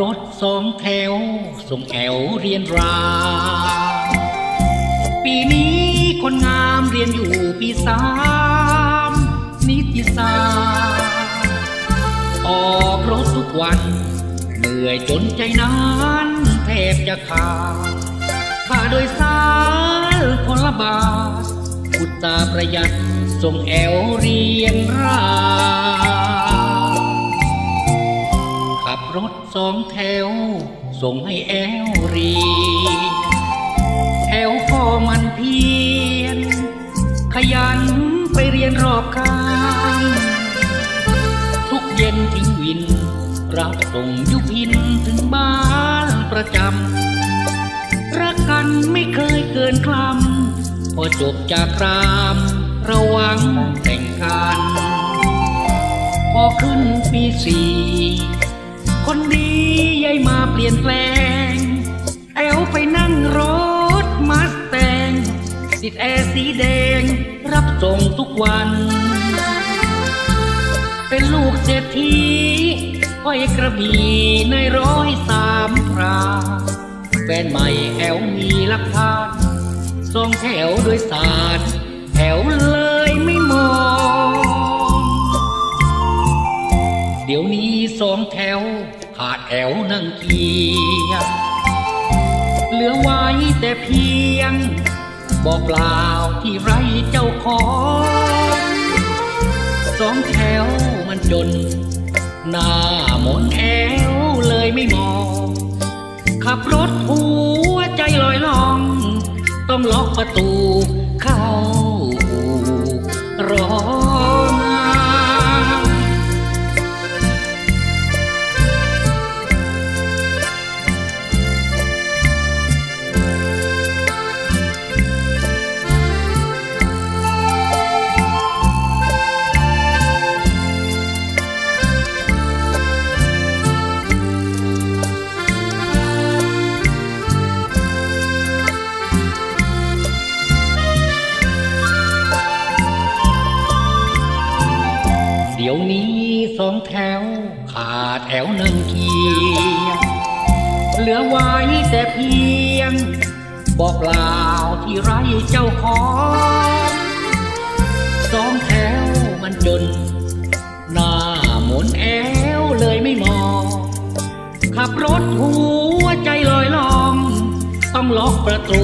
รถส่งแอวเรียนรา ปีนี้คนงามเรียนอยู่ปีสามนิติศาสตร์ออกรถทุกวัน เหนื่อยจนใจนั้นแทบจะขาดค่าโดยสารคนละบาทอุตสาห์ประหยัดส่งแอวเรียนรา รถสองแถว ส่งให้แอวเรีแอวพ่อมันเพียรขยันไปเรียนรอบข้างทุกเย็นทิ้งวิน รับส่งยุพินถึงบ้านประจำรักกันไม่เคยเกินคลำพอจบจากรามระวังแต่งกันพอขึ้นปีสี่ คนดียายมาเปลี่ยนแปลง แอลไปนั่งรถมาสแตงติดแอร์สีแดง รับส่งทุกวัน เป็นลูกเศรษฐีห้อยกระบี่ในร้อยสามพราแฟนใหม่แอลมีหลักฐานสองแถวโดยสารแถวเลยไม่มอง เดี๋ยวนี้สองแถว ขาดแถวนั่งเกียร์เหลือไว้แต่เพียง บอกเปล่าที่ไรเจ้าของสองแถวมันจน หน้ามนแอวเลยไม่มอง ขับรถหัวใจลอยล่อง ต้องล็อกประตู องแถว ขาดแถวหนึ่งเกียร์เหลือไว้แต่เพียง บอกเล่าที่ไรเจ้าของสองแถวมันจน หน้าหมุนแอวเลยไม่มอง ขับรถหัวใจลอยลอง ต้องล็อกประตู